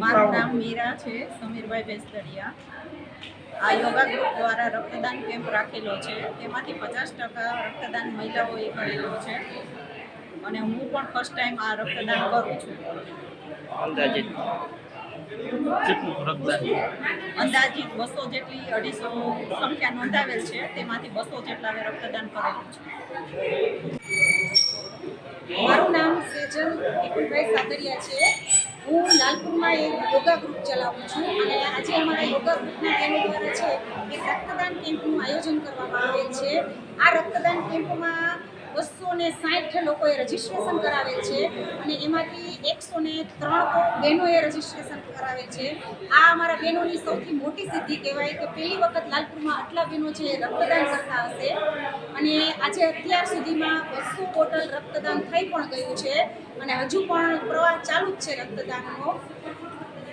મારું નામ મીરા છે સમીરભાઈ બેસદડિયા આ યોગા ગ્રુપ દ્વારા રક્તદાન કેમ્પ રાખેલો છે. તેમાંથી પચાસ ટકા રક્તદાન મહિલાઓએ કરેલું છે. અને હું પણ ફર્સ્ટ ટાઈમ આ રક્તદાન કરું છું. અંદાજિત બસો જેટલી અઢીસો સંખ્યા નોંધાવેલ છે. તેમાંથી બસો જેટલા રક્તદાન કરેલું છે. મારું નામ સેજલ સાતરિયા છે. હું લાલપુરમાં એક યોગા ગ્રુપ ચલાવું છું અને આજે અમારા યોગા ગ્રુપના બહેનો દ્વારા છે એક રક્તદાન કેમ્પનું આયોજન કરવામાં આવેલ છે. આ રક્તદાન કેમ્પમાં બસો ને સાઠ લોકોએ રજીસ્ટ્રેશન કરાવેલ છે અને એમાંથી એકસો ને ત્રણ બહેનોએ રજીસ્ટ્રેશન કરાવેલ છે. આ અમારા બહેનોની સૌથી મોટી સિદ્ધિ કહેવાય કે પહેલી વખત લાલપુરમાં આટલા બહેનો છે એ રક્તદાન કરતા હશે અને આજે અત્યાર સુધીમાં બસો બોટલ રક્તદાન થઈ પણ ગયું છે અને હજુ પણ પ્રવાહ ચાલુ જ છે રક્તદાનનો.